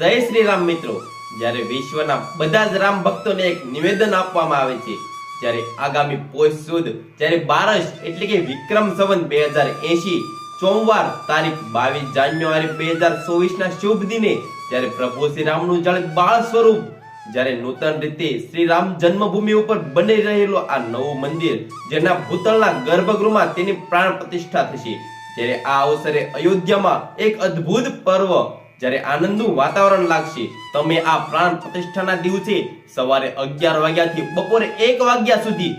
જય શ્રી રામ મિત્રો. જ્યારે વિશ્વના બધા જ રામ ભક્તોને એક નિવેદન આપવામાં આવે છે, જ્યારે આગામી પોષ સુદ, જ્યારે બારસ એટલે કે વિક્રમ સંવત બે હજાર એસી સોમવાર તારીખ બાવીસ જાન્યુઆરી બે હજાર ચોવીસ ના શુભ દિને, જ્યારે પ્રભુ શ્રી રામનું જળ બાળ સ્વરૂપ, જ્યારે નૂતન રીતે શ્રી રામ જન્મભૂમિ ઉપર બની રહેલું આ નવું મંદિર, જેના ભૂતળના ગર્ભગૃહમાં તેની પ્રાણ પ્રતિષ્ઠા થશે. જ્યારે આ અવસરે અયોધ્યામાં એક અદ્ભુત પર્વ જ્યારે આનંદનું વાતાવરણ લાગશે, તમે આ પ્રાણ પ્રતિષ્ઠાના દિવસે સવારે અગિયાર વાગ્યાથી બપોરે એક વાગ્યા સુધી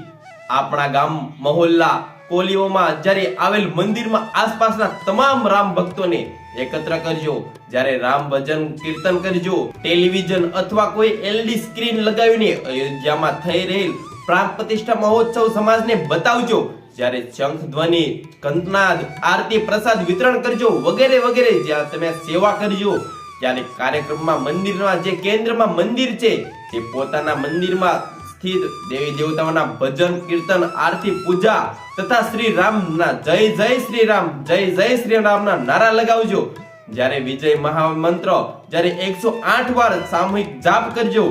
આપણા ગામ મહોલ્લા કોલીઓમાં જ્યારે આવેલ મંદિરમાં આસપાસના તમામ રામ ભક્તોને એકત્ર કરજો. જ્યારે રામ ભજન કીર્તન કરજો, ટેલિવિઝન અથવા કોઈ એલડી સ્ક્રીન લગાવીને અયોધ્યામાં થઈ રહેલ પ્રાણ પ્રતિષ્ઠા મહોત્સવ સમાજને બતાવજો. જ્યારે શંખ ધ્વનિ કંતનાદ આરતી, પ્રસાદ વિતરણ કરજો વગેરે વગેરે, જ્યાં તમે સેવા કરજો. ત્યારે કાર્યક્રમમાં મંદિરમાં જે કેન્દ્રમાં મંદિર છે, તે પોતાના મંદિરમાં સ્થિત દેવી દેવતાઓના ભજન, કીર્તન, આરતી, પૂજા તથા શ્રી રામના જય જય શ્રી રામ, જય જય શ્રી રામના નારા લગાવજો. જ્યારે વિજય મહામંત્ર, જ્યારે એકસો આઠ વાર સામૂહિક જાપ કરજો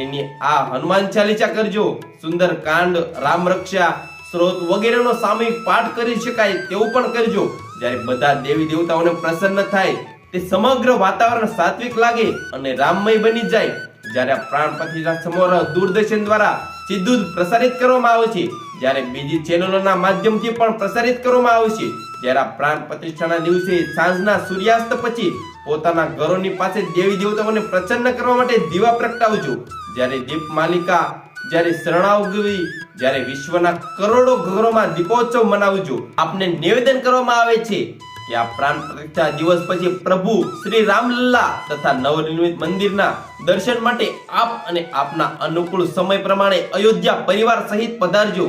એની આ હનુમાન ચાલીસા કરજો. સુંદર કાંડ, રામ રક્ષા સ્ત્રોત વગેરેનો સામૂહિક પાઠ કરી શકાય તેવું પણ કરજો. જ્યારે બધા દેવી દેવતાઓને પ્રસન્ન થાય, તે સમગ્ર વાતાવરણ સાત્વિક લાગે અને રામમય બની જાય. જ્યારે આ પ્રાણ સમારોહ દૂરદર્શન દ્વારા સીધું પ્રસારિત કરવામાં આવે છે, જ્યારે બીજી ચેનલોના માધ્યમથી પણ પ્રસારિત કરવામાં આવે છે. જ્યારે આ પ્રાણ પ્રતિષ્ઠાના દિવસે સાંજના સૂર્યાસ્ત પછી પોતાના ઘરોની પાસે દેવી દેવતાઓને પ્રસન્ન કરવા માટે દીવા પ્રગટાવજો. જ્યારે દીપ માલિકા જ્યારે શરણાવગવી જ્યારે વિશ્વના કરોડો ઘરોમાં દીપોત્સવ મનાવજો, આપને નિવેદન કરવામાં આવે છે કે આ પ્રાણ પ્રતિષ્ઠા દિવસ પછી પ્રભુ શ્રી રામલલ્લા તથા નવનિર્મિત મંદિરના દર્શન માટે આપ અને આપના અનુકૂળ સમય પ્રમાણે અયોધ્યા પરિવાર સહિત પધારજો.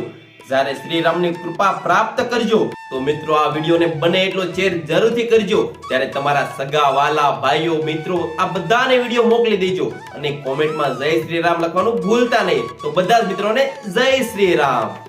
જ્યારે શ્રી રામની કૃપા પ્રાપ્ત કરજો તો મિત્રો, આ વિડીયોને બને એટલો શેર જરૂરથી કરજો. ત્યારે તમારા સગા, વાલા, ભાઈઓ, મિત્રો, આ બધાને વીડિયો મોકલી દેજો. અને કોમેન્ટમાં જય શ્રી રામ લખવાનું ભૂલતા નહીં. તો બધા જ મિત્રોને જય શ્રી રામ.